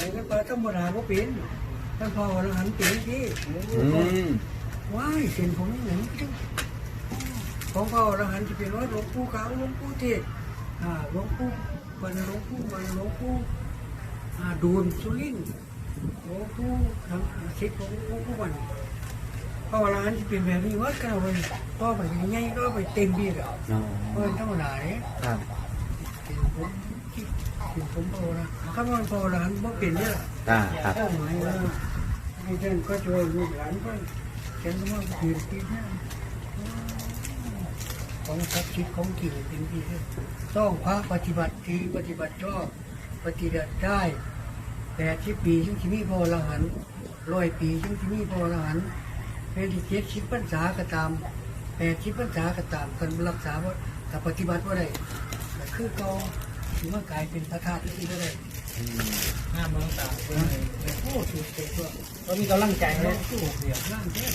อยกันไปธรรมดาก็เป็นท่านพ่ออรหันต์เป็นที่อืมว้ายเส้นผมนี่เหมือนกันของพ่ออรหันต์จะเป็นว่าหลวงปู่ขาวหลวงปู่เทศอ่าหลวงปู่วันหลวงปู่วันหลวงปู่อ่าดูนสุรินทร์หลวงปู่ทำชิดของหลวงปู่วันพ่ออรหันต์จะเป็นแบบนี้วัดกันเอาไปต่อไปยังไงก็ไปเต็มที่แล้วอ๋อเพราะธรรมดาเนี่ยครับเป็น ผมที่เป็นผมโตนะข้ามันโตหลานบ่เป็นเนี่ยอ่าครับเป้าหมายว่าให้ท่านก็ช่วยลูกหลานก็เขียนว่าเปลี่ยนปีหน้าของศักดิ์สิทธิ์ของจริงเป็นที่ต้องพระปฏิบัติดีปฏิบัติชอบปฏิบัติได้แปดสิบปีถึงที่มีพอละหันร้อยปีถึงที่มีพอละหันเป็นที่เจ็ดสิบพรรษาก็ตามแปดสิบพรรษาก็ตามกันรักษาว่าแต่ปฏิบัติว่าได้ก็คือเขา ถือว่ากลายเป็นพระธาตุที่ก็ได้ห้ามน้องตาโอ้สุดเต็มตัวก็มีกำลังใจแล้นะวสู้เสียร่างแท้